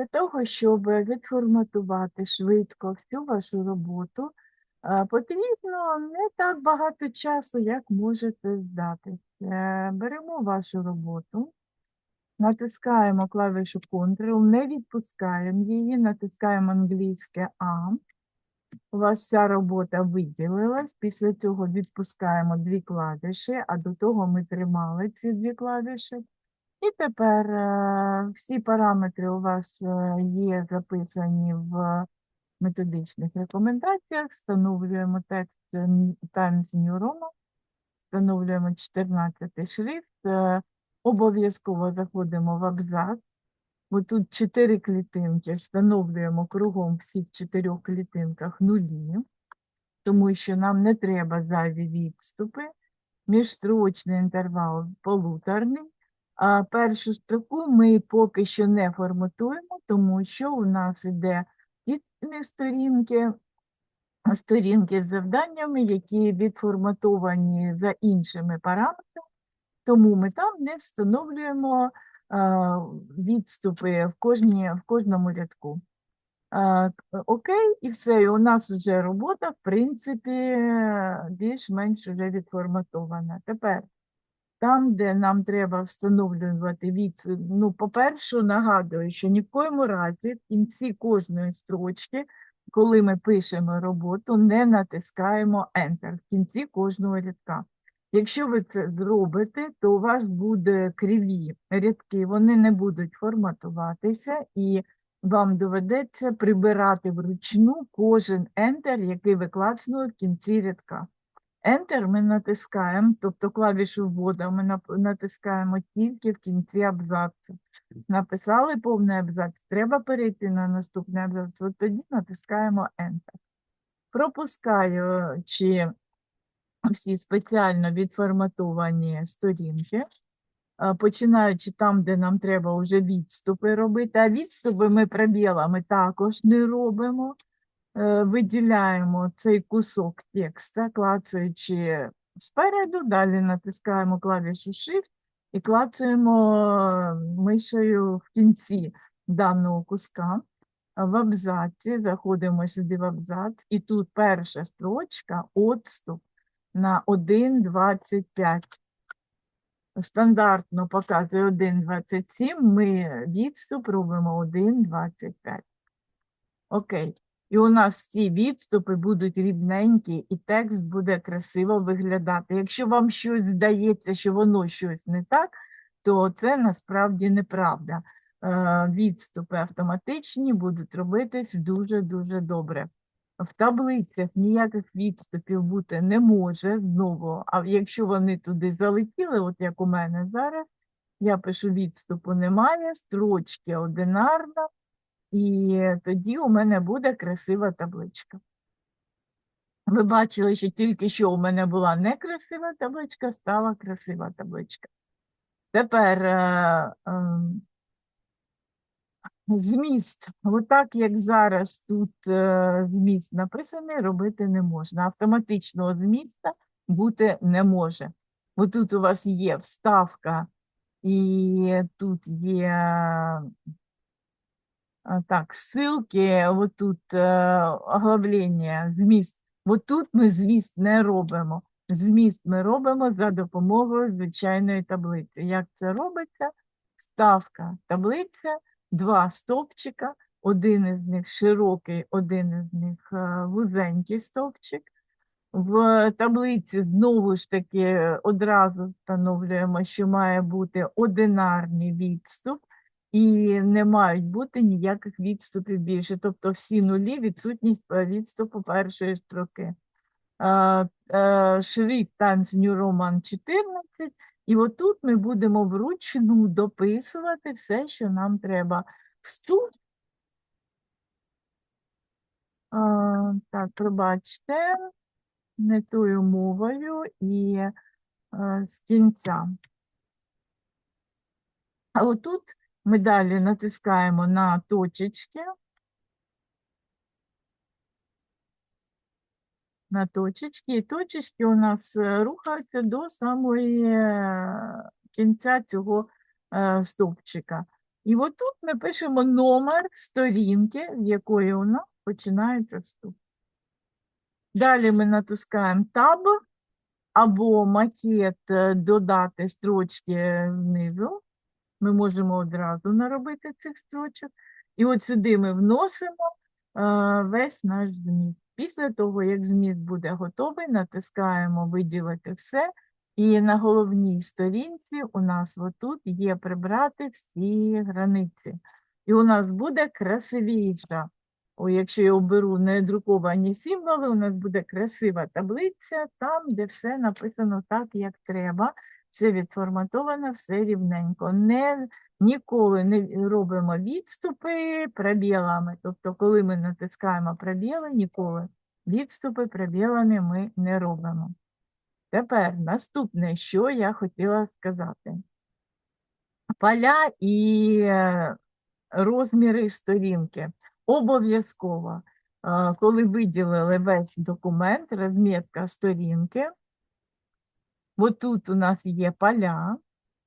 Для того, щоб відформатувати швидко всю вашу роботу, потрібно не так багато часу, як можете здати. Е, Беремо вашу роботу, натискаємо клавішу Ctrl, не відпускаємо її, натискаємо англійське А. У вас вся робота виділилась. Після цього відпускаємо дві клавіші, а до того ми тримали ці дві клавіші. І тепер е, всі параметри у вас е, є записані в методичних рекомендаціях. Встановлюємо текст е, Times New Roman, встановлюємо 14 шрифт. Обов'язково заходимо в абзац. Бо тут чотири клітинки, встановлюємо кругом всіх чотирьох клітинках нулі, тому що нам не треба зайві відступи. Міжстрочний інтервал полуторний. А першу строку ми поки що не форматуємо, тому що у нас підні сторінки, сторінки з завданнями, які відформатовані за іншими параметрами, тому ми там не встановлюємо відступи в, кожній, в кожному рядку. Окей, і все, і у нас вже робота, в принципі, більш-менш вже відформатована. Тепер, там, де нам треба встановлювати від, ну, по-перше, нагадую, що ні в коєму разі в кінці кожної строчки, коли ми пишемо роботу, не натискаємо Enter в кінці кожного рядка. Якщо ви це зробите, то у вас буде криві рядки, вони не будуть форматуватися, і вам доведеться прибирати вручну кожен Enter, який ви клацнули в кінці рядка. Enter ми натискаємо, тобто клавішу вводу ми натискаємо тільки в кінці абзацу. Написали повний абзац, треба перейти на наступний абзац, от тоді натискаємо Enter. Пропускаючи всі спеціально відформатовані сторінки, починаючи там, де нам треба вже відступи робити, а відступи ми пробілами також не робимо виділяємо цей кусок текста, клацаючи спереду, далі натискаємо клавішу Shift і клацаємо е, мишею в кінці даного куска. В абзаці заходимо сюди в абзац, і тут перша строчка відступ на 1,25. Стандартно показує 1,27, ми відступ робимо 1,25. Окей. І у нас всі відступи будуть рівненькі, і текст буде красиво виглядати. Якщо вам щось здається, що воно щось не так, то це насправді неправда. Е, Відступи автоматичні будуть робитись дуже-дуже добре. В таблицях ніяких відступів бути не може знову, а якщо вони туди залетіли, от як у мене зараз, я пишу відступу немає, строчки одинарна, і тоді у мене буде красива табличка. Ви бачили, що тільки що у мене була некрасива табличка, стала красива табличка. Тепер е, ем, зміст. Отак, як зараз тут е, зміст написаний, робити не можна. Автоматичного зміста бути не може. Бо тут у вас є вставка, і тут є так, ссылки, вот тут е, оглавлення, зміст. Вот тут ми зміст не робимо. Зміст ми робимо за допомогою звичайної таблиці. Як це робиться? Ставка таблиця, два стовпчика, один із них широкий, один із них е, вузенький стовпчик. В таблиці знову ж таки одразу встановлюємо, що має бути одинарний відступ і не мають бути ніяких відступів більше. Тобто всі нулі відсутність е, відступу першої строки. Е, Шрифт Times New Roman 14. І отут ми будемо вручну дописувати все, що нам треба. Вступ. Так, пробачте, не тою мовою і е, з кінця. А отут ми далі натискаємо на точечки. На точечки, і точечки у нас е, рухаються до самої е, кінця цього е, стовпчика. І отут ми пишемо номер сторінки, з якої нас починається вступ. Далі ми натискаємо Tab або макет додати строчки знизу. Ми можемо одразу наробити цих строчок. І от сюди ми вносимо е, весь наш зміст. Після того, як зміст буде готовий, натискаємо виділити все. І на головній сторінці у нас отут є прибрати всі границі. І у нас буде красивіша. О, якщо я оберу не друковані символи, у нас буде красива таблиця, там, де все написано так, як треба. Все відформатовано, все рівненько. Не, ніколи не робимо відступи пробілами. Тобто, коли ми натискаємо пробіли, ніколи відступи пробілами ми не робимо. Тепер наступне, що я хотіла сказати. Поля і е, розміри сторінки. Обов'язково, е, коли виділили весь документ, розмітка сторінки, отут у нас є поля,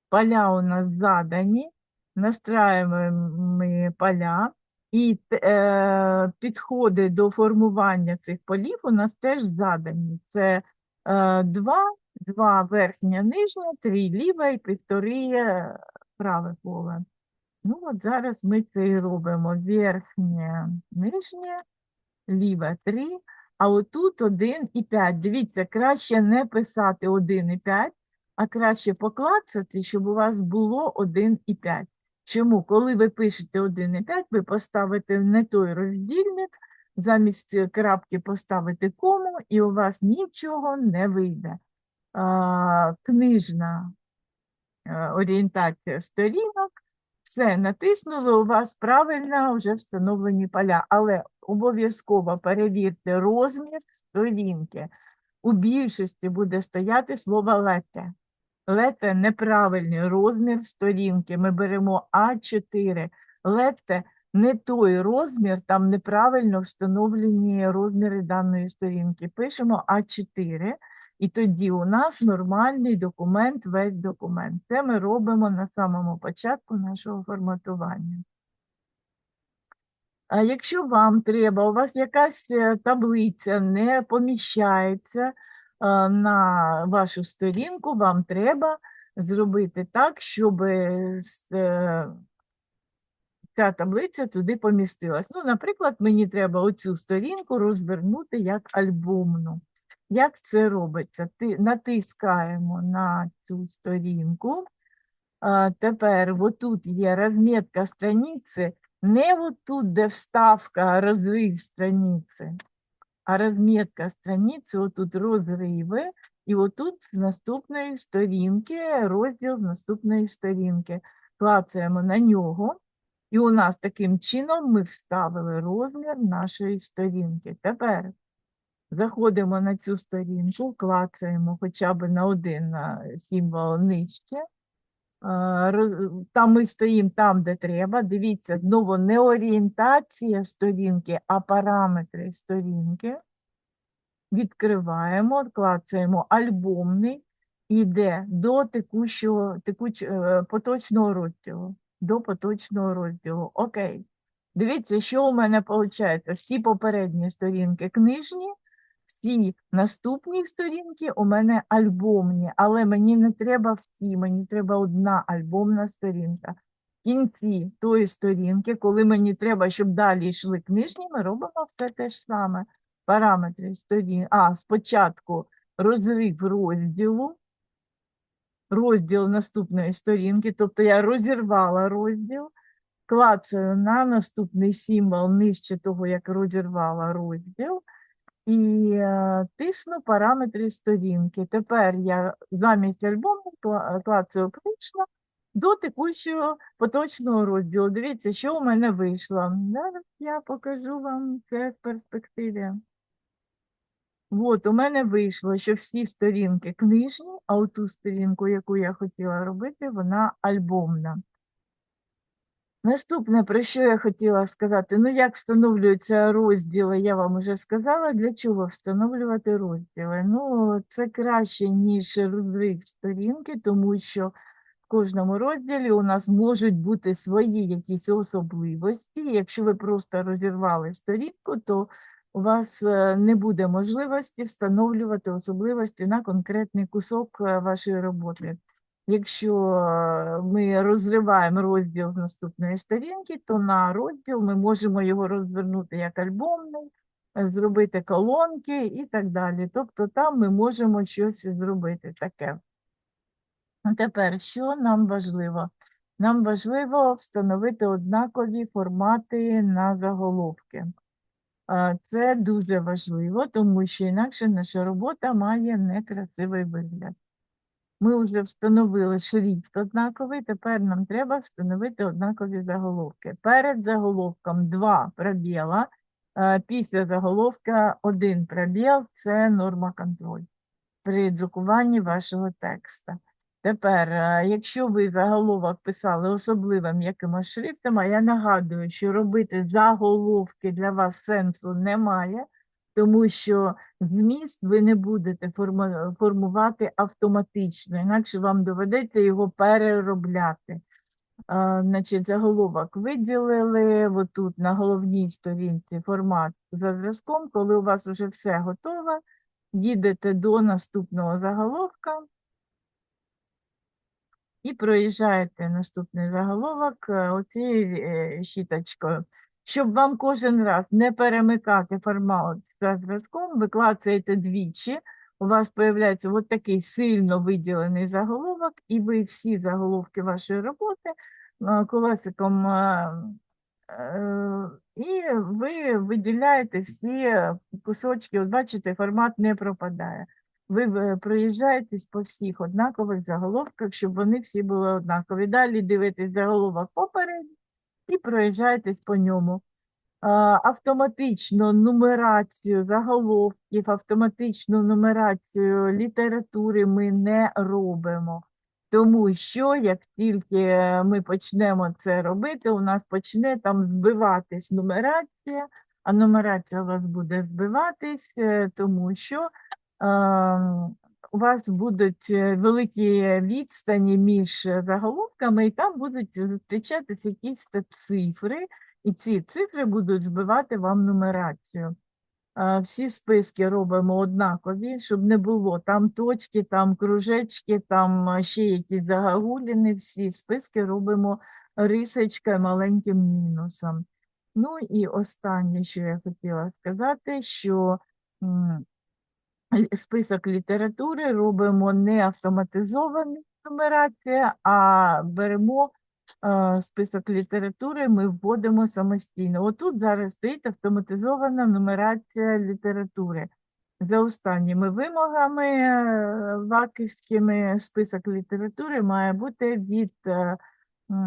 поля у нас задані, настраюємо поля, і е, підходи до формування цих полів у нас теж задані. Це е, два, два верхня, нижня, три ліве і півтори е, праве поле. Ну, от зараз ми це і робимо. Верхнє, нижнє, ліве 3, а отут 1 і 5. Дивіться, краще не писати 1 і 5, а краще поклацати, щоб у вас було 1 і 5. Чому? Коли ви пишете 1 і 5, ви поставите не той роздільник, замість крапки поставите кому, і у вас нічого не вийде. А, книжна е, орієнтація сторінок. Все, натиснули, у вас правильно вже встановлені поля, але обов'язково перевірте розмір сторінки. У більшості буде стояти слово лете. Лете неправильний розмір сторінки. Ми беремо А4. Лете не той розмір, там неправильно встановлені розміри даної сторінки. Пишемо А4. І тоді у нас нормальний документ, весь документ. Це ми робимо на самому початку нашого форматування. Якщо вам треба, у вас якась е, таблиця не поміщається е, на вашу сторінку, вам треба зробити так, щоб е, ця таблиця туди помістилась. Ну, наприклад, мені треба оцю сторінку розвернути як альбомну. Як це робиться? Натискаємо на цю сторінку. Тепер отут є розмітка страниці, не отут, де вставка розрив страниці, а розмітка страниці, отут розриви, і отут з наступної сторінки, розділ з наступної сторінки. Клацаємо на нього, і у нас таким чином ми вставили розмір нашої сторінки. Тепер Заходимо на цю сторінку, клацаємо хоча б на один символ нижче. Там ми стоїмо там, де треба. Дивіться, знову не орієнтація сторінки, а параметри сторінки. Відкриваємо, клацаємо альбомний, іде до текущого, текуч, е, поточного розділу. До поточного розділу. Окей. Дивіться, що у мене виходить. Всі попередні сторінки книжні всі наступні сторінки у мене альбомні, але мені не треба всі, мені треба одна альбомна сторінка. В кінці тої сторінки, коли мені треба, щоб далі йшли книжні, ми робимо все те ж саме. Параметри сторін. А, спочатку розрив розділу, розділ наступної сторінки, тобто я розірвала розділ, клацаю на наступний символ нижче того, як розірвала розділ і е, тисну параметри сторінки. Тепер я замість альбому кла- клацаю «Прийшла» до текущого поточного розділу. Дивіться, що у мене вийшло. Зараз я покажу вам це в перспективі. От, у мене вийшло, що всі сторінки книжні, а оту сторінку, яку я хотіла робити, вона альбомна. Наступне, про що я хотіла сказати, ну як встановлюються розділи, я вам вже сказала, для чого встановлювати розділи. Ну, це краще, ніж розрив сторінки, тому що в кожному розділі у нас можуть бути свої якісь особливості. Якщо ви просто розірвали сторінку, то у вас е, не буде можливості встановлювати особливості на конкретний кусок е, вашої роботи. Якщо е, ми розриваємо розділ з наступної сторінки, то на розділ ми можемо його розвернути як альбомний, е, зробити колонки і так далі. Тобто там ми можемо щось зробити таке. Тепер, що нам важливо? Нам важливо встановити однакові формати на заголовки. Це дуже важливо, тому що інакше наша робота має некрасивий вигляд. Ми вже встановили шрифт однаковий, тепер нам треба встановити однакові заголовки. Перед заголовком два пробіла, е, після заголовка один пробіл – це норма контроль при друкуванні вашого текста. Тепер, е, якщо ви заголовок писали особливим якимось шрифтом, а я нагадую, що робити заголовки для вас сенсу немає, тому що зміст ви не будете формувати автоматично, інакше вам доведеться його переробляти. А, Значить, заголовок виділили, отут на головній сторінці формат за зразком, коли у вас вже все готове, їдете до наступного заголовка і проїжджаєте наступний заголовок е, оцією е, щіточкою. Щоб вам кожен раз не перемикати формат за зразком, ви клацаєте двічі, у вас з'являється от такий сильно виділений заголовок, і ви всі заголовки вашої роботи е, колесиком е, е, і ви виділяєте всі кусочки. От бачите, формат не пропадає. Ви проїжджаєтесь по всіх однакових заголовках, щоб вони всі були однакові. Далі дивитесь заголовок попередній і проїжджаєтесь по ньому. Автоматично нумерацію заголовків, автоматичну нумерацію літератури ми не робимо. Тому що як тільки ми почнемо це робити, у нас почне там збиватись нумерація, а нумерація у вас буде збиватись, е, тому що ем, у вас будуть е, великі відстані між заголовками, і там будуть зустрічатися якісь цифри, і ці цифри будуть збивати вам нумерацію. Всі списки робимо однакові, щоб не було там точки, там кружечки, там ще якісь загагуліни. Всі списки робимо рисочкою маленьким мінусом. Ну і останнє, що я хотіла сказати, що список літератури робимо не автоматизований нумерація, а беремо е, список літератури, ми вводимо самостійно. Отут зараз стоїть автоматизована нумерація літератури. За останніми вимогами е, ваківськими список літератури має бути від е,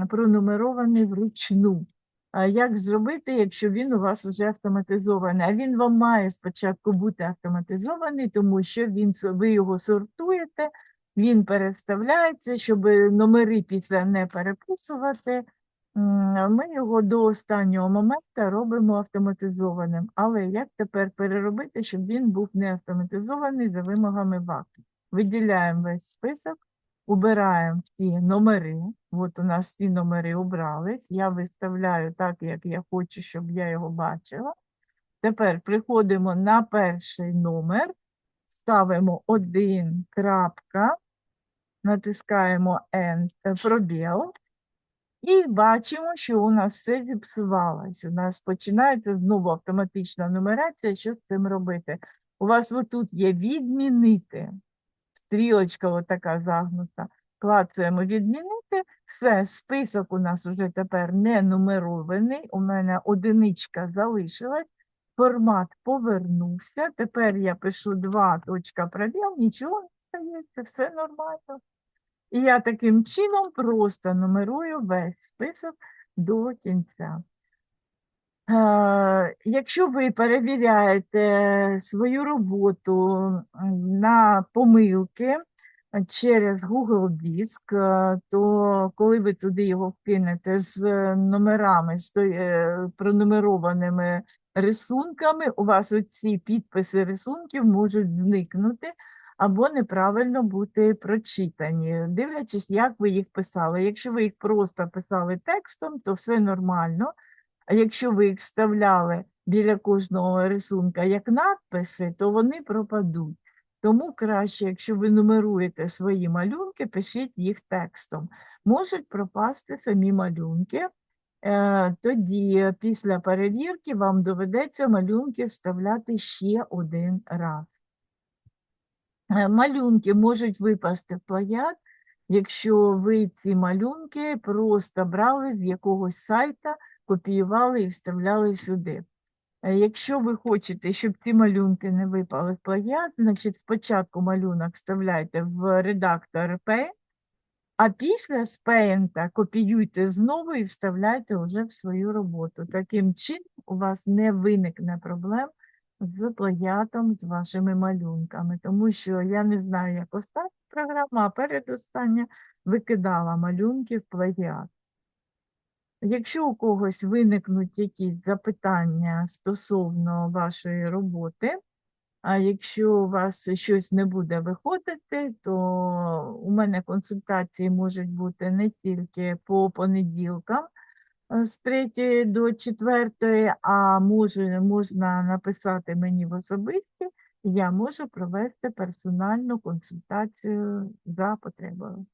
пронумерований вручну. Як зробити, якщо він у вас вже автоматизований? А він вам має спочатку бути автоматизований, тому що він, ви його сортуєте, він переставляється, щоб номери після не переписувати. Ми його до останнього моменту робимо автоматизованим. Але як тепер переробити, щоб він був не автоматизований за вимогами ВАК? Виділяємо весь список, убираємо всі номери. От у нас всі номери обрались. Я виставляю так, як я хочу, щоб я його бачила. Тепер приходимо на перший номер, ставимо один крапка, натискаємо Enter, пробіл. І бачимо, що у нас все зіпсувалось. У нас починається знову автоматична нумерація. Що з цим робити? У вас отут є відмінити. Стрілочка отака загнута. Клацаємо відмінити. Все, список у нас уже тепер не нумерований. У мене одиничка залишилась. Формат повернувся. Тепер я пишу 2 точка пробіл, нічого не стається, все нормально. І я таким чином просто нумерую весь список до кінця. Е, Якщо ви перевіряєте свою роботу на помилки е, через Google Диск, е, то коли ви туди його вкинете з е, номерами, з е, пронумерованими рисунками, у вас оці підписи рисунків можуть зникнути, або неправильно бути прочитані, дивлячись, як ви їх писали. Якщо ви їх просто писали текстом, то все нормально. А якщо ви їх вставляли біля кожного рисунка як надписи, то вони пропадуть. Тому краще, якщо ви нумеруєте свої малюнки, пишіть їх текстом. Можуть пропасти самі малюнки. Е, Тоді після перевірки вам доведеться малюнки вставляти ще один раз. Е, Малюнки можуть випасти в плагіат, якщо ви ці малюнки просто брали з якогось сайта, копіювали і вставляли сюди. Е, Якщо ви хочете, щоб ці малюнки не випали в плагіат, значить спочатку малюнок вставляйте в редактор Paint, а після з Paint копіюйте знову і вставляйте вже в свою роботу. Таким чином у вас не виникне проблем з плагіатом з вашими малюнками, тому що я не знаю, як остання програма, а передостання викидала малюнки в плагіат. Якщо у когось виникнуть якісь запитання стосовно вашої роботи, а якщо у вас щось не буде виходити, то у мене консультації можуть бути не тільки по понеділкам е, з 3 до 4, а може, можна написати мені в особисті, я можу провести персональну консультацію за потребою.